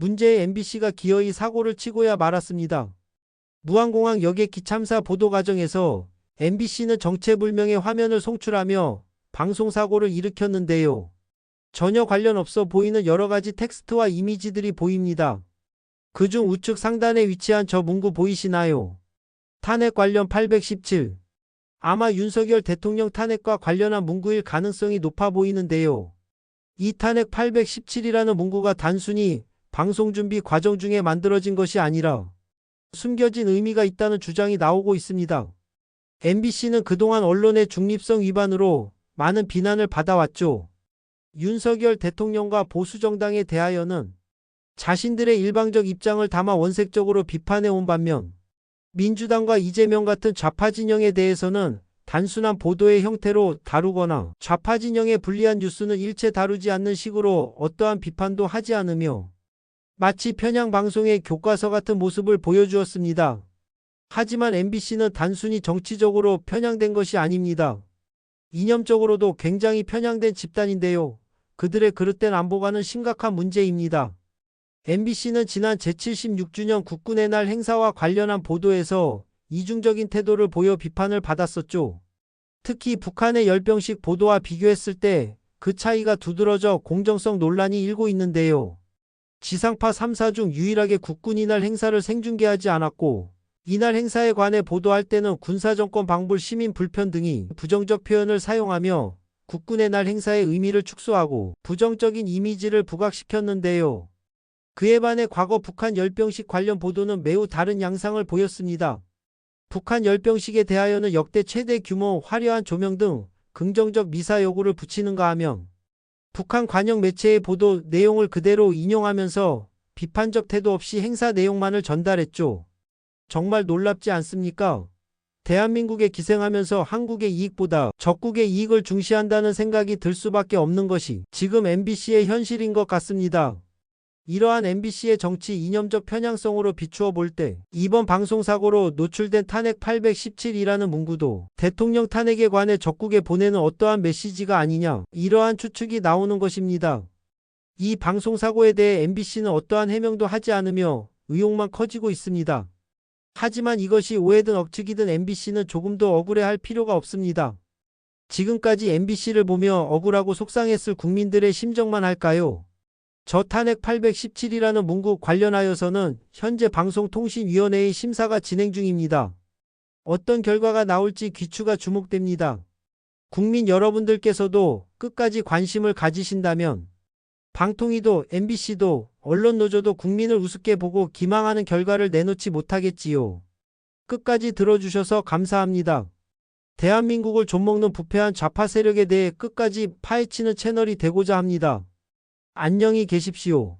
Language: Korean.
문제의 MBC가 기어이 사고를 치고야 말았습니다. 무안공항 여객 기 참사 보도 과정에서 MBC는 정체불명의 화면을 송출하며 방송사고를 일으켰는데요. 전혀 관련 없어 보이는 여러 가지 텍스트와 이미지들이 보입니다. 그중 우측 상단에 위치한 저 문구 보이시나요? 탄핵 관련 817. 아마 윤석열 대통령 탄핵과 관련한 문구일 가능성이 높아 보이는데요. 이 탄핵 817이라는 문구가 단순히 방송 준비 과정 중에 만들어진 것이 아니라 숨겨진 의미가 있다는 주장이 나오고 있습니다. MBC는 그동안 언론의 중립성 위반으로 많은 비난을 받아왔죠. 윤석열 대통령과 보수정당에 대하여는 자신들의 일방적 입장을 담아 원색적으로 비판해온 반면 민주당과 이재명 같은 좌파 진영에 대해서는 단순한 보도의 형태로 다루거나 좌파 진영에 불리한 뉴스는 일체 다루지 않는 식으로 어떠한 비판도 하지 않으며 마치 편향 방송의 교과서 같은 모습을 보여주었습니다. 하지만 MBC는 단순히 정치적으로 편향된 것이 아닙니다. 이념적으로도 굉장히 편향된 집단인데요. 그들의 그릇된 안보가는 심각한 문제입니다. MBC는 지난 제76주년 국군의 날 행사와 관련한 보도에서 이중적인 태도를 보여 비판을 받았었죠. 특히 북한의 열병식 보도와 비교했을 때 그 차이가 두드러져 공정성 논란이 일고 있는데요. 지상파 3사 중 유일하게 국군 이 날 행사를 생중계하지 않았고 이날 행사에 관해 보도할 때는 군사정권 방불 시민 불편 등이 부정적 표현을 사용하며 국군의 날 행사의 의미를 축소하고 부정적인 이미지를 부각시켰는데요. 그에 반해 과거 북한 열병식 관련 보도는 매우 다른 양상을 보였습니다. 북한 열병식에 대하여는 역대 최대 규모 화려한 조명 등 긍정적 미사 여구를 붙이는가 하면 북한 관영 매체의 보도 내용을 그대로 인용하면서 비판적 태도 없이 행사 내용만을 전달했죠. 정말 놀랍지 않습니까? 대한민국에 기생하면서 한국의 이익보다 적국의 이익을 중시한다는 생각이 들 수밖에 없는 것이 지금 MBC의 현실인 것 같습니다. 이러한 MBC의 정치 이념적 편향성으로 비추어 볼 때 이번 방송사고로 노출된 탄핵 817이라는 문구도 대통령 탄핵에 관해 적국에 보내는 어떠한 메시지가 아니냐 이러한 추측이 나오는 것입니다. 이 방송사고에 대해 MBC는 어떠한 해명도 하지 않으며 의혹만 커지고 있습니다. 하지만 이것이 오해든 억측이든 MBC는 조금 더 억울해할 필요가 없습니다. 지금까지 MBC를 보며 억울하고 속상했을 국민들의 심정만 할까요? 저 탄핵 817이라는 문구 관련하여서는 현재 방송통신위원회의 심사가 진행 중입니다. 어떤 결과가 나올지 귀추가 주목됩니다. 국민 여러분들께서도 끝까지 관심을 가지신다면 방통위도 MBC도 언론노조도 국민을 우습게 보고 기망하는 결과를 내놓지 못하겠지요. 끝까지 들어주셔서 감사합니다. 대한민국을 좀먹는 부패한 좌파 세력에 대해 끝까지 파헤치는 채널이 되고자 합니다. 안녕히 계십시오.